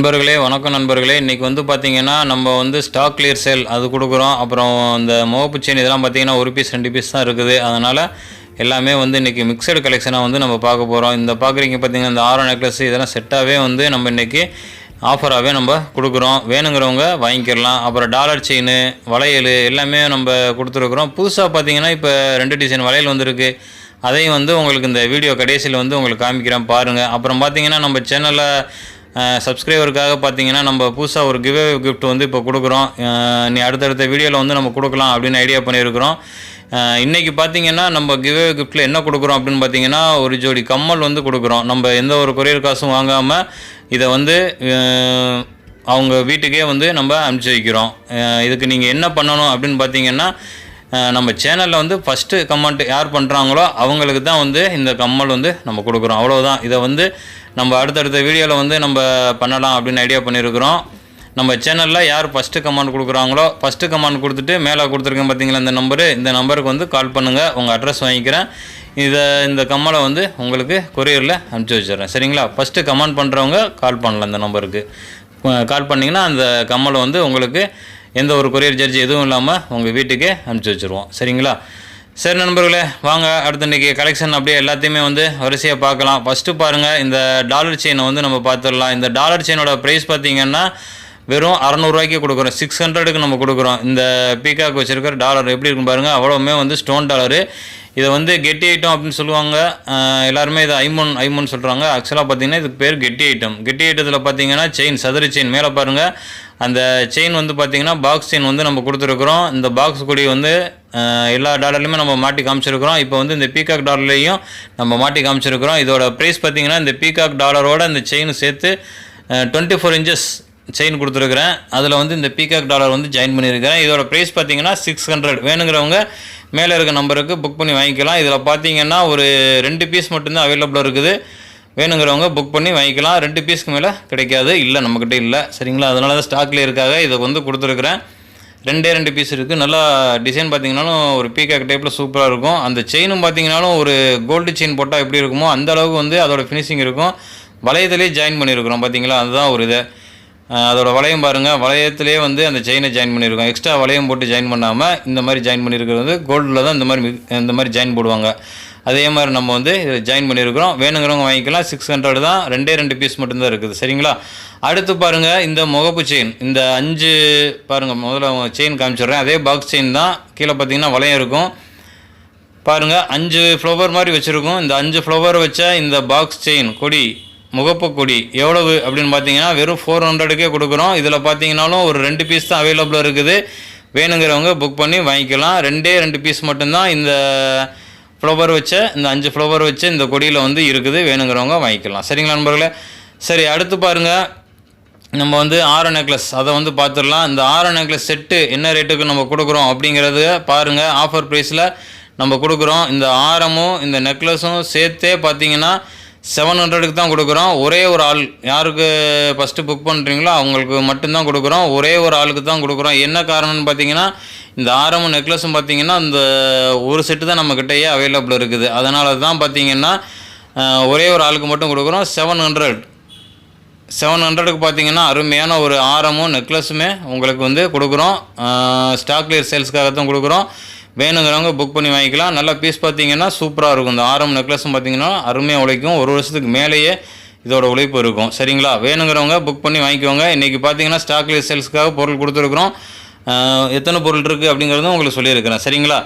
நண்பர்களே வணக்கம் நண்பர்களே. இன்றைக்கி வந்து பார்த்திங்கன்னா நம்ம வந்து ஸ்டாக் கிளியர் சேல் அது கொடுக்குறோம். அப்புறம் இந்த முகப்பு செயின் இதெல்லாம் பார்த்தீங்கன்னா ஒரு பீஸ் ரெண்டு பீஸ் தான் இருக்குது. அதனால் எல்லாமே வந்து இன்றைக்கி மிக்சடு கலெக்ஷனாக வந்து நம்ம பார்க்க போகிறோம் இந்த பார்க்குறீங்க பார்த்தீங்கன்னா இந்த ஆரோ நெக்லஸ் இதெல்லாம் செட்டாகவே வந்து நம்ம இன்றைக்கி ஆஃபராகவே நம்ம கொடுக்குறோம். வேணுங்கிறவங்க வாங்கிக்கிறலாம் அப்புறம் டாலர் செயின் வளையல் எல்லாமே நம்ம கொடுத்துருக்குறோம். புதுசாக பார்த்தீங்கன்னா இப்போ ரெண்டு டிசைன் வளையல் வந்திருக்கு. அதையும் வந்து உங்களுக்கு இந்த வீடியோ கடைசியில் வந்து உங்களுக்கு காமிக்கிறேன் பாருங்கள் அப்புறம் பார்த்திங்கன்னா நம்ம சேனலில் சப்ஸ்கிரைபருக்காக பார்த்தீங்கன்னா நம்ம புதுசாக ஒரு கிவ் கிஃப்ட் வந்து இப்போ கொடுக்குறோம். நீ அடுத்தடுத்த வீடியோவில் வந்து நம்ம கொடுக்கலாம் அப்படின்னு ஐடியா பண்ணியிருக்கிறோம். இன்றைக்கி பார்த்தீங்கன்னா நம்ம கிவ் கிஃப்ட்டில் என்ன கொடுக்குறோம் அப்படின்னு பார்த்தீங்கன்னா ஒரு ஜோடி கம்மல் வந்து கொடுக்குறோம். நம்ம எந்த ஒரு கொரியர் காசும் வாங்காமல் இதை வந்து அவங்க வீட்டுக்கே வந்து நம்ம அனுப்பிச்சி வைக்கிறோம். இதுக்கு நீங்கள் என்ன பண்ணணும் அப்படின்னு பார்த்தீங்கன்னா நம்ம சேனலில் வந்து ஃபஸ்ட்டு கமெண்ட் யார் பண்ணுறாங்களோ அவங்களுக்கு தான் வந்து இந்த கம்மல் வந்து நம்ம கொடுக்குறோம். அவ்வளோதான் இதை வந்து நம்ம அடுத்தடுத்த வீடியோவில் வந்து நம்ம பண்ணலாம் அப்படின்னு ஐடியா பண்ணியிருக்கிறோம் நம்ம சேனலில் யார் ஃபஸ்ட்டு கமெண்ட் கொடுக்குறாங்களோ ஃபஸ்ட்டு கமெண்ட் கொடுத்துட்டு மேலே கொடுத்துருக்கேன் பார்த்தீங்களா இந்த நம்பரு இந்த நம்பருக்கு வந்து கால் பண்ணுங்கள் உங்கள் அட்ரஸ் வாங்கிக்கிறேன். இதை இந்த கம்மலை வந்து உங்களுக்கு கொரியரில் அனுப்பிச்சி வச்சிடுறேன். சரிங்களா? ஃபஸ்ட்டு கமெண்ட் பண்ணுறவங்க கால் பண்ணலாம் இந்த நம்பருக்கு கால் பண்ணிங்கன்னா அந்த கம்மலை வந்து உங்களுக்கு எந்த ஒரு கொரியர் சார்ஜ் எதுவும் இல்லாமல் உங்கள் வீட்டுக்கே அனுப்பிச்சி வச்சுருவோம். சரிங்களா? சரி நண்பர்களே வாங்க அடுத்த இன்றைக்கி கலெக்ஷன் அப்படியே எல்லாத்தையுமே வந்து வரிசையாக பார்க்கலாம். ஃபஸ்ட்டு பாருங்கள் இந்த டாலர் செயினை வந்து நம்ம பார்த்துடலாம். இந்த டாலர் செயினோட ப்ரைஸ் பார்த்தீங்கன்னா வெறும் அறநூறுவாய்க்கு கொடுக்குறோம். சிக்ஸ் ஹண்ட்ரடுக்கு நம்ம கொடுக்குறோம். இந்த பீகாக் வச்சுருக்கிற டாலர் எப்படி இருக்கும் பாருங்கள் அவ்வளோவுமே வந்து ஸ்டோன் டாலரு இதை வந்து கெட்டி ஐட்டம் அப்படின்னு சொல்லுவாங்க. எல்லாருமே இதை ஐமோன் ஐமோன் சொல்கிறாங்க ஆக்சுவலாக பார்த்தீங்கன்னா இதுக்கு பேர் கெட்டி ஐட்டம் கெட்டி ஐட்டத்தில் பார்த்தீங்கன்னா செயின் சதுர செயின் மேலே பாருங்கள் அந்த செயின் வந்து பார்த்தீங்கன்னா பாக்ஸ் செயின் வந்து நம்ம கொடுத்துருக்குறோம். இந்த பாக்ஸ் கொடி வந்து எல்லா டாலர்லையுமே நம்ம மாட்டி காமிச்சிருக்கிறோம். இப்போ வந்து இந்த பீகாக் டாலர்லேயும் நம்ம மாட்டி காமிச்சிருக்கிறோம். இதோட ப்ரைஸ் பார்த்திங்கன்னா இந்த பீகாக் டாலரோட இந்த செயின் சேர்த்து டுவெண்ட்டி ஃபோர் இன்ச்சஸ் செயின் கொடுத்துருக்குறேன். அதில் வந்து இந்த பீகாக் டாலர் வந்து ஜாயின் பண்ணியிருக்கிறேன். இதோட ப்ரைஸ் பார்த்தீங்கன்னா சிக்ஸ் ஹண்ட்ரட் வேணுங்கிறவங்க மேலே இருக்க நம்பருக்கு புக் பண்ணி வாங்கிக்கலாம். இதில் பார்த்தீங்கன்னா ஒரு ரெண்டு பீஸ் மட்டும்தான் அவைலபிளாக இருக்குது. வேணுங்கிறவங்க புக் பண்ணி வாங்கிக்கலாம். ரெண்டு பீஸ்க்கு மேலே கிடைக்காது. இல்லை நம்மக்கிட்ட இல்லை. சரிங்களா? அதனால தான் ஸ்டாக்லேயே இருக்காக இதை வந்து கொடுத்துருக்குறேன். ரெண்டே ரெண்டு பீஸ் இருக்குது நல்லா டிசைன் பார்த்தீங்கனாலும் ஒரு பீகாக் டைப்பில் சூப்பராக இருக்கும். அந்த செயினும் பார்த்தீங்கனாலும் ஒரு கோல்டு செயின் போட்டால் எப்படி இருக்குமோ அந்த அளவுக்கு வந்து அதோட ஃபினிஷிங் இருக்கும். வளையத்துலேயே ஜாயின் பண்ணியிருக்கிறோம் பார்த்தீங்களா அதுதான் ஒரு இது. அதோடய அதோட வளையம் பாருங்கள் வளையத்திலே வந்து அந்த செயினை ஜாயின் பண்ணியிருக்கோம் எக்ஸ்ட்ரா வளையம் போட்டு ஜாயின் பண்ணாமல் இந்த மாதிரி ஜாயின் பண்ணியிருக்கிறது வந்து கோல்டில் தான் இந்த மாதிரி இந்த மாதிரி ஜாயின் போடுவாங்க. அதே மாதிரி நம்ம வந்து இதில் ஜாயின் பண்ணியிருக்கிறோம். வேணுங்கிறவங்க வாங்கிக்கலாம். சிக்ஸ் ஹண்ட்ரட் தான். ரெண்டே ரெண்டு பீஸ் மட்டும்தான் இருக்குது. சரிங்களா? அடுத்து பாருங்கள் இந்த முகப்பு செயின் இந்த அஞ்சு பாருங்கள் முதல்ல செயின் காமிச்சிடுறேன். அதே பாக்ஸ் செயின் தான். கீழே பார்த்தீங்கன்னா வளையம் இருக்கும். பாருங்கள் அஞ்சு ஃப்ளவர் மாதிரி வச்சுருக்கோம். இந்த அஞ்சு ஃப்ளவர் வச்ச இந்த பாக்ஸ் செயின் கொடி முகப்பு கொடி எவ்வளவு அப்படின்னு பார்த்தீங்கன்னா வெறும் ஃபோர் ஹண்ட்ரடுக்கே கொடுக்குறோம். இதில் பார்த்தீங்கன்னாலும் ஒரு ரெண்டு பீஸ் தான் அவைலபிளாக இருக்குது. வேணுங்கிறவங்க புக் பண்ணி வாங்கிக்கலாம். ரெண்டே ரெண்டு பீஸ் மட்டும்தான் இந்த ஃப்ளவர் வச்ச இந்த அஞ்சு ஃப்ளவர் வச்ச இந்த கொடியில் வந்து இருக்குது வேணுங்கிறவங்க வாங்கிக்கலாம். சரிங்களா நண்பர்களே? சரி அடுத்து பாருங்கள் நம்ம வந்து ஆர நெக்லஸ் அதை வந்து பார்த்துடலாம். இந்த ஆர நெக்லஸ் செட்டு என்ன ரேட்டுக்கு நம்ம கொடுக்குறோம் அப்படிங்கிறத பாருங்கள் ஆஃபர் ப்ரைஸில் நம்ம கொடுக்குறோம். இந்த ஆரமும் இந்த நெக்லஸும் சேர்த்தே பார்த்தீங்கன்னா செவன் ஹண்ட்ரடுக்கு தான் கொடுக்குறோம். ஒரே ஒரு ஆள் யாருக்கு ஃபஸ்ட்டு புக் பண்ணுறீங்களோ அவங்களுக்கு மட்டும்தான் கொடுக்குறோம். ஒரே ஒரு ஆளுக்கு தான் கொடுக்குறோம். என்ன காரணம்னு பார்த்தீங்கன்னா இந்த ஆரமும் நெக்லஸும் பார்த்தீங்கன்னா இந்த ஒரு செட்டு தான் நம்மக்கிட்டேயே அவைலபிள் இருக்குது. அதனால தான் பார்த்தீங்கன்னா ஒரே ஒரு ஆளுக்கு மட்டும் கொடுக்குறோம். செவன் ஹண்ட்ரட் செவன் ஹண்ட்ரடுக்கு பார்த்தீங்கன்னா அருமையான ஒரு ஆரமும் நெக்லஸுமே உங்களுக்கு வந்து கொடுக்குறோம். ஸ்டாக் கிளியர் சேல்ஸ்க்காக தான் கொடுக்குறோம். வேணுங்கிறவங்க புக் பண்ணி வாங்கிக்கலாம். நல்ல பீஸ் பார்த்தீங்கன்னா சூப்பராக இருக்கும். இந்த ஆரம் நெக்லஸும் பார்த்தீங்கன்னா அருமையாக உழைக்கும். ஒரு வருஷத்துக்கு மேலேயே இதோட உழைப்பு இருக்கும். சரிங்களா? வேணுங்கிறவங்க புக் பண்ணி வாங்கிக்கோங்க. இன்றைக்கி பார்த்தீங்கன்னா ஸ்டாக் சேல்ஸ்க்காக பொருள் கொடுத்துருக்குறோம். எத்தனை பொருள் இருக்குது அப்படிங்கிறதும் உங்களுக்கு சொல்லியிருக்கிறேன். சரிங்களா?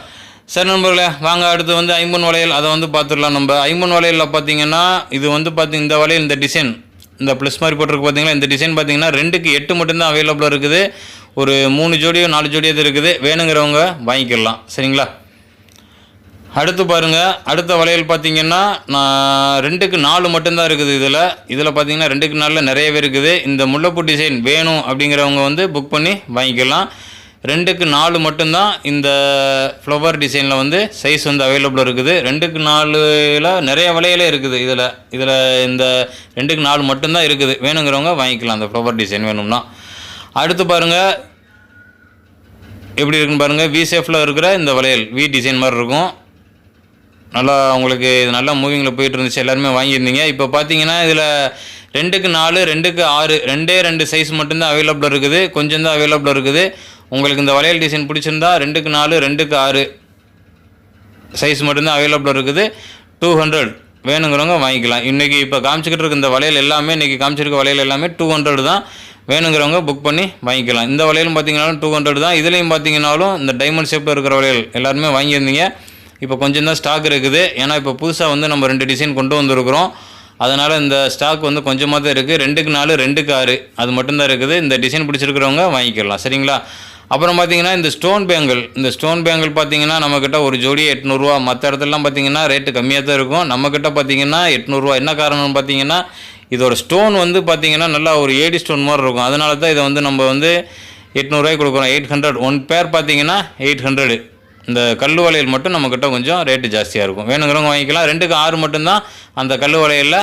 சரி நண்பர்களே வாங்க அடுத்து வந்து ஐம்பன் வளையல். அதை வந்து பார்த்துடலாம் நம்ம. ஐம்பன் வளையலில் பார்த்தீங்கன்னா இது வந்து பார்த்திங்க இந்த வளையல் இந்த டிசைன் இந்த ப்ளஸ் மாதிரி போட்டிருக்கு பார்த்தீங்களா? இந்த டிசைன் பார்த்தீங்கன்னா ரெண்டுக்கு எட்டு மட்டும்தான் அவைலபிளாக இருக்குது. ஒரு மூணு ஜோடியோ நாலு ஜோடியோ இது இருக்குது. வேணுங்கிறவங்க வாங்கிக்கலாம். சரிங்களா? அடுத்து பாருங்கள் அடுத்த வளையல் பார்த்தீங்கன்னா நான் ரெண்டுக்கு நாலு மட்டும்தான் இருக்குது இதில். இதில் பார்த்தீங்கன்னா ரெண்டுக்கு நாலில் நிறையவே இருக்குது. இந்த முல்லைப்பூ டிசைன் வேணும் அப்படிங்கிறவங்க வந்து புக் பண்ணி வாங்கிக்கலாம். ரெண்டுக்கு நாலு மட்டும்தான் இந்த ஃப்ளவர் டிசைனில் வந்து சைஸ் வந்து அவைலபிள் இருக்குது. ரெண்டுக்கு நாலுல நிறைய வளையலே இருக்குது இதில். இதில் இந்த ரெண்டுக்கு நாலு மட்டும்தான் இருக்குது. வேணுங்கிறவங்க வாங்கிக்கலாம். அந்த ஃப்ளவர் டிசைன் வேணும்னா. அடுத்து பாருங்கள் எப்படி இருக்குன்னு பாருங்கள் வி ஷேஃபில் இருக்கிற இந்த வளையல் வி டிசைன் மாதிரி இருக்கும். நல்லா உங்களுக்கு இது நல்லா மூவிங்கில் போயிட்டு இருந்துச்சு. எல்லாருமே வாங்கியிருந்தீங்க. இப்போ பார்த்தீங்கன்னா இதில் ரெண்டுக்கு நாலு ரெண்டுக்கு ஆறு ரெண்டே ரெண்டு சைஸ் மட்டும்தான் அவைலபிள் இருக்குது. கொஞ்சம் தான் அவைலபிள் இருக்குது. உங்களுக்கு இந்த வளையல் டிசைன் பிடிச்சிருந்தா ரெண்டுக்கு நாலு ரெண்டுக்கு ஆறு சைஸ் மட்டும்தான் அவைலபிள் இருக்குது. டூ ஹண்ட்ரட் வேணுங்கிறவங்க வாங்கிக்கலாம். இன்றைக்கி இப்போ காமிச்சிக்கிட்டு இருக்க இந்த வளையல் எல்லாமே இன்றைக்கி காமிச்சிருக்க வளையல் எல்லாமே டூ ஹண்ட்ரட் தான். வேணுங்கிறவங்க புக் பண்ணி வாங்கிக்கலாம். இந்த வளையலும் பார்த்தீங்கன்னாலும் டூ ஹண்ட்ரட் தான். இதுலேயும் பார்த்தீங்கன்னாலும் இந்த டைமண்ட் ஷேப்பில் இருக்கிற வளையல் எல்லாருமே வாங்கியிருந்தீங்க. இப்போ கொஞ்சம் தான் ஸ்டாக் இருக்குது. ஏன்னா இப்போ புதுசாக வந்து நம்ம ரெண்டு டிசைன் கொண்டு வந்திருக்கிறோம். அதனால் இந்த ஸ்டாக் வந்து கொஞ்சமாக தான் இருக்குது ரெண்டுக்கு நாலு ரெண்டுக்கு ஆறு. அது மட்டும்தான் இருக்குது. இந்த டிசைன் பிடிச்சிருக்கிறவங்க வாங்கிக்கலாம். சரிங்களா? அப்புறம் பார்த்தீங்கன்னா இந்த ஸ்டோன் பேங்கிள் இந்த ஸ்டோன் பேங்கிள் பார்த்தீங்கன்னா நம்மக்கிட்ட ஒரு ஜோடி எட்நூறுரூவா மற்ற இடத்துலலாம் பார்த்தீங்கன்னா ரேட்டு கம்மியாக தான் இருக்கும். நம்மக்கிட்ட பார்த்தீங்கன்னா எட்நூறுரூவா என்ன காரணம்னு பார்த்தீங்கன்னா இதோட ஸ்டோன் வந்து பார்த்தீங்கன்னா நல்லா ஒரு ஏடி ஸ்டோன் மாதிரி இருக்கும். அதனால தான் இதை வந்து நம்ம வந்து எட்நூறுரூவாய்க்கு கொடுக்குறோம். எயிட் ஹண்ட்ரட் ஒன் பேர் பார்த்தீங்கன்னா எயிட் ஹண்ட்ரடு இந்த கல் வளையல் மட்டும் நம்மக்கிட்ட கொஞ்சம் ரேட்டு ஜாஸ்தியாக இருக்கும். வேணுங்கிறவங்க வாங்கிக்கலாம். ரெண்டுக்கு ஆறு மட்டும்தான் அந்த கல் வளையலில்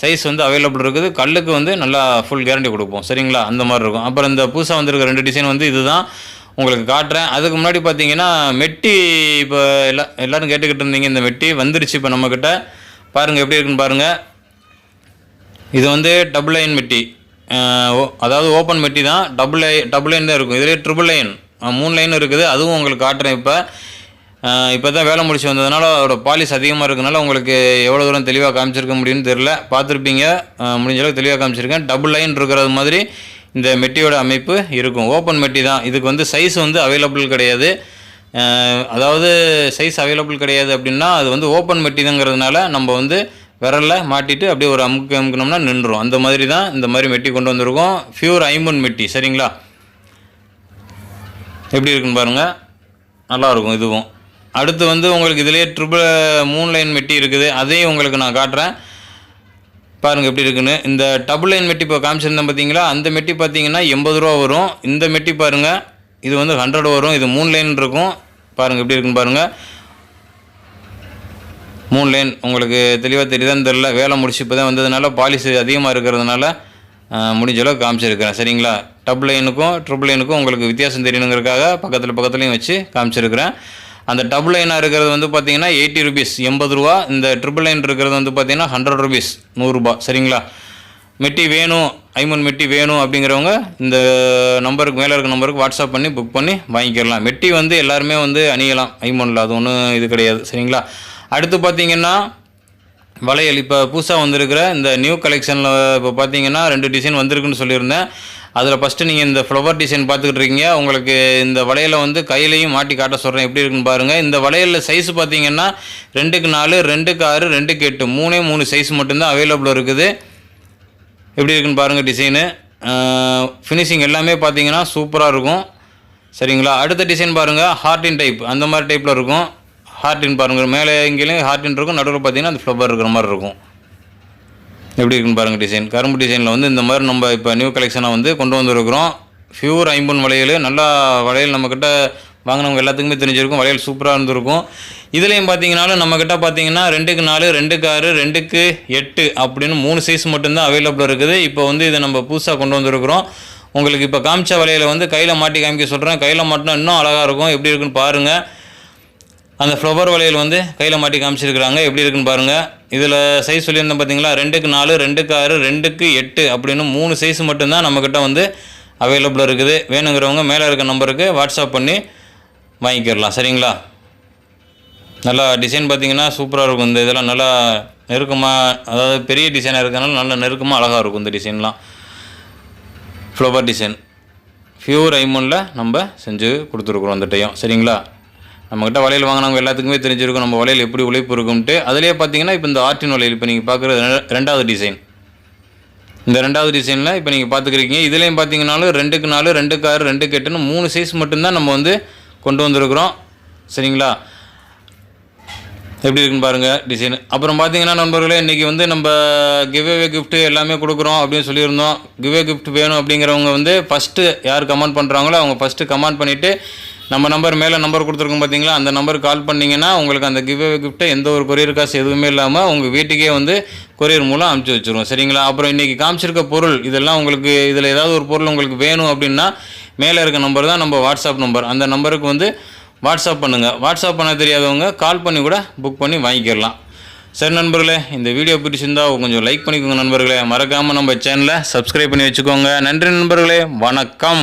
சைஸ் வந்து அவைலபிள் இருக்குது. கல்லுக்கு வந்து நல்லா ஃபுல் கேரண்டி கொடுப்போம். சரிங்களா? அந்த மாதிரி இருக்கும். அப்புறம் இந்த புதுசாக வந்திருக்க ரெண்டு டிசைன் வந்து இதுதான். உங்களுக்கு காட்டுறேன். அதுக்கு முன்னாடி பார்த்தீங்கன்னா மெட்டி இப்போ எல்லா எல்லோரும் கேட்டுக்கிட்டு இருந்தீங்க. இந்த மெட்டி வந்துருச்சு இப்போ நம்மக்கிட்ட பாருங்கள் எப்படி இருக்குன்னு பாருங்கள் இது வந்து டபுள் லைன் மெட்டி ஓ- அதாவது ஓப்பன் மெட்டி தான். டபுள் லை டபுள் லைன் தான் இருக்கும். இதிலே ட்ரிபிள் லைன் மூணு லைன் இருக்குது. அதுவும் உங்களுக்கு காட்டுறேன் இப்போ. இப்போ தான் வேலை முடிச்சு வந்ததுனால அதோட பாலிஸ் அதிகமாக இருக்கனால உங்களுக்கு எவ்வளோ தூரம் தெளிவாக காமிச்சிருக்க முடியும்னு தெரில பார்த்துருப்பீங்க. முடிஞ்ச அளவுக்கு தெளிவாக காமிச்சிருக்கேன். டபுள் லைன் இருக்கிறது மாதிரி இந்த மெட்டியோட அமைப்பு இருக்கும். ஓப்பன் மெட்டி தான். இதுக்கு வந்து சைஸ் வந்து அவைலபிள் கிடையாது. அதாவது சைஸ் அவைலபிள் கிடையாது அப்படின்னா அது வந்து ஓப்பன் மெட்டிதுங்கிறதுனால நம்ம வந்து விரலில் மாட்டிட்டு அப்படியே ஒரு அமுக்கு அமுக்கணும்னா நின்றுரும். அந்த மாதிரி தான் இந்த மாதிரி மெட்டி கொண்டு வந்திருக்கோம். ஃபியூர் ஐம்பன் மெட்டி சரிங்களா? எப்படி இருக்குன்னு பாருங்கள் நல்லாயிருக்கும் இதுவும். அடுத்து வந்து உங்களுக்கு இதிலே ட்ரிபிள் மூணு லைன் மெட்டி இருக்குது. அதையும் உங்களுக்கு நான் காட்டுறேன். பாருங்கள் எப்படி இருக்குன்னு. இந்த டபுள் லைன் மெட்டி இப்போ காமிச்சிருந்தேன் பார்த்தீங்களா அந்த மெட்டி பார்த்தீங்கன்னா எண்பது ரூபா வரும். இந்த மெட்டி பாருங்கள் இது வந்து ஹண்ட்ரட் வரும். இது மூணு லைன் இருக்கும். பாருங்கள் எப்படி இருக்குன்னு பாருங்கள் மூணு லைன் உங்களுக்கு தெளிவாக தெரியுதான்னு தெரில வேலை முடிச்சு இப்போ தான் வந்ததுனால பாலிசி அதிகமாக இருக்கிறதுனால முடிஞ்ச அளவுக்கு காமிச்சிருக்கிறேன். சரிங்களா? டபுள் லைனுக்கும் ட்ரிபிள் லைனுக்கும் உங்களுக்கு வித்தியாசம் தெரியணுங்கிறதுக்காக பக்கத்தில் பக்கத்துலையும் வச்சு காமிச்சிருக்கிறேன். அந்த டபுள் லைனாக இருக்கிறது வந்து பார்த்தீங்கன்னா எயிட்டி ருபீஸ் எண்பது ரூபா. இந்த ட்ரிபிள் லைன் இருக்கிறது வந்து பார்த்தீங்கன்னா ஹண்ட்ரட் ருபீஸ் நூறுரூபா சரிங்களா? மெட்டி வேணும் ஐமன் மெட்டி வேணும் அப்படிங்கிறவங்க இந்த நம்பருக்கு மேலே இருக்க நம்பருக்கு வாட்ஸ்அப் பண்ணி புக் பண்ணி வாங்கிக்கிடலாம் மெட்டி வந்து எல்லாருமே வந்து அணியலாம். ஐமனில் அது ஒன்றும் இது கிடையாது. சரிங்களா? அடுத்து பார்த்தீங்கன்னா வளையல். இப்போ புதுசாக வந்திருக்கிற இந்த நியூ கலெக்ஷனில் இப்போ பார்த்தீங்கன்னா ரெண்டு டிசைன் வந்திருக்குன்னு சொல்லியிருந்தேன். அதில் ஃபஸ்ட்டு நீங்கள் இந்த ஃப்ளவர் டிசைன் பார்த்துக்கிட்டு இருக்கீங்க. உங்களுக்கு இந்த வளையலை வந்து கையிலையும் மாட்டி காட்ட சொல்கிறேன் எப்படி இருக்குன்னு பாருங்கள் இந்த வளையலில் சைஸ் பார்த்தீங்கன்னா ரெண்டுக்கு நாலு ரெண்டுக்கு ஆறு ரெண்டுக்கு எட்டு. மூணே மூணு சைஸ் மட்டும்தான் அவைலபிள் இருக்குது. எப்படி இருக்குன்னு பாருங்கள் டிசைனு ஃபினிஷிங் எல்லாமே பார்த்தீங்கன்னா சூப்பராக இருக்கும். சரிங்களா? அடுத்த டிசைன் பாருங்கள் ஹார்டின் டைப் அந்த மாதிரி டைப்பில் இருக்கும். ஹார்டின் பாருங்கள் மேலே இங்கேயும் ஹார்டின் இருக்கும் நடுவில் பார்த்தீங்கன்னா அந்த ஃப்ளவர் இருக்கிற மாதிரி இருக்கும். எப்படி இருக்குன்னு பாருங்கள் டிசைன் கரும்பு டிசைனில் வந்து இந்த மாதிரி நம்ம இப்போ நியூ கலெக்ஷனாக வந்து கொண்டு வந்திருக்கிறோம். ஃபியூர் ஐம்பொன் வளையல் நல்லா வளையல் நம்மக்கிட்ட வாங்கினவங்க எல்லாத்துக்குமே தெரிஞ்சிருக்கும் வளையல் சூப்பராக இருந்திருக்கும். இதுலேயும் பார்த்தீங்கன்னாலும் நம்மக்கிட்ட பார்த்தீங்கன்னா ரெண்டுக்கு நாலு ரெண்டுக்கு ஆறு ரெண்டுக்கு எட்டு அப்படின்னு மூணு சைஸ் மட்டும்தான் அவைலபிள் இருக்குது. இப்போ வந்து இதை நம்ம புதுசாக கொண்டு வந்திருக்கிறோம். உங்களுக்கு இப்போ காமிச்ச வளையலை வந்து கையில் மாட்டி காமிக்க சொல்கிறேன் கையில் மாட்டினா இன்னும் அழகாக இருக்கும். எப்படி இருக்குன்னு பாருங்கள் அந்த ஃப்ளவர் வளையல் வந்து கையில் மாட்டி காமிச்சிருக்கிறாங்க. எப்படி இருக்குன்னு பாருங்கள் இதில் சைஸ் சொல்லியிருந்தேன் பார்த்தீங்களா ரெண்டுக்கு நாலு ரெண்டுக்கு ஆறு ரெண்டுக்கு எட்டு அப்படின்னு மூணு சைஸ் மட்டும்தான் நம்மக்கிட்ட வந்து அவைலபிளாக இருக்குது. வேணுங்கிறவங்க மேலே இருக்க நம்பருக்கு வாட்ஸ்அப் பண்ணி வாங்கிக்கிடலாம். சரிங்களா? நல்லா டிசைன் பார்த்தீங்கன்னா சூப்பராக இருக்கும். இந்த இதெல்லாம் நல்லா நெருக்கமாக அதாவது பெரிய டிசைனாக இருக்கிறனால நல்லா நெருக்கமாக அழகாக இருக்கும் இந்த டிசைன்லாம் ஃப்ளவர் டிசைன் ஃபியூர் ஐமோனில் நம்ம செஞ்சு கொடுத்துருக்குறோம் அந்த டைம் சரிங்களா? நம்மக்கிட்ட வளையல் வாங்கினவங்க எல்லாத்துக்குமே தெரிஞ்சிருக்கும் நம்ம வளையல் எப்படி உழைப்பு இருக்கும்ட்டு அதிலே பார்த்தீங்கன்னா இப்போ இந்த ஆர்டின் வளையல் இப்போ நீங்கள் பார்க்குறது ரெண்டாவது டிசைன் இந்த ரெண்டாவது டிசைனில் இப்போ நீங்கள் பார்த்துக்கிறீங்க இதுலேயும் பார்த்தீங்கன்னாலும் ரெண்டுக்கு நாலு ரெண்டுக்கு ஆறு ரெண்டுக்கு எட்டுன்னு மூணு சைஸ் மட்டும்தான் நம்ம வந்து கொண்டு வந்திருக்கிறோம். சரிங்களா? எப்படி இருக்குன்னு பாருங்கள் டிசைன் அப்புறம் பார்த்தீங்கன்னா நண்பர்களே இன்றைக்கி வந்து நம்ம கிவ்வே கிஃப்ட்டு எல்லாமே கொடுக்குறோம் அப்படின்னு சொல்லியிருந்தோம். கிவ்வே கிஃப்ட் வேணும் அப்படிங்கிறவங்க வந்து ஃபஸ்ட்டு யார் கமெண்ட் பண்ணுறாங்களோ அவங்க ஃபஸ்ட்டு கமெண்ட் பண்ணிவிட்டு நம்ம நம்பர் மேலே நம்பர் கொடுத்துருக்கோம் பார்த்தீங்களா அந்த நம்பருக்கு கால் பண்ணிங்கன்னா உங்களுக்கு அந்த கிஃப்ட் கிஃப்ட்டை எந்த ஒரு கொரியர் காசு எதுவுமே இல்லாமல் உங்கள் வீட்டுக்கே வந்து கொரியர் மூலம் அனுப்பிச்சி வச்சுருவோம். சரிங்களா? அப்புறம் இன்றைக்கி காமிச்சிருக்க பொருள் இதெல்லாம் உங்களுக்கு இதில் ஏதாவது ஒரு பொருள் உங்களுக்கு வேணும் அப்படின்னா மேலே இருக்க நம்பர் தான் நம்ம வாட்ஸ்அப் நம்பர் அந்த நம்பருக்கு வந்து வாட்ஸ்அப் பண்ணுங்கள் வாட்ஸ்அப் பண்ண தெரியாதவங்க கால் பண்ணி கூட புக் பண்ணி வாங்கிக்கிடலாம் சரி நண்பர்களே இந்த வீடியோ பிடிச்சிருந்தா கொஞ்சம் லைக் பண்ணிக்கோங்க நண்பர்களே. மறக்காமல் நம்ம சேனலை சப்ஸ்கிரைப் பண்ணி வச்சுக்கோங்க. நன்றி நண்பர்களே. வணக்கம்.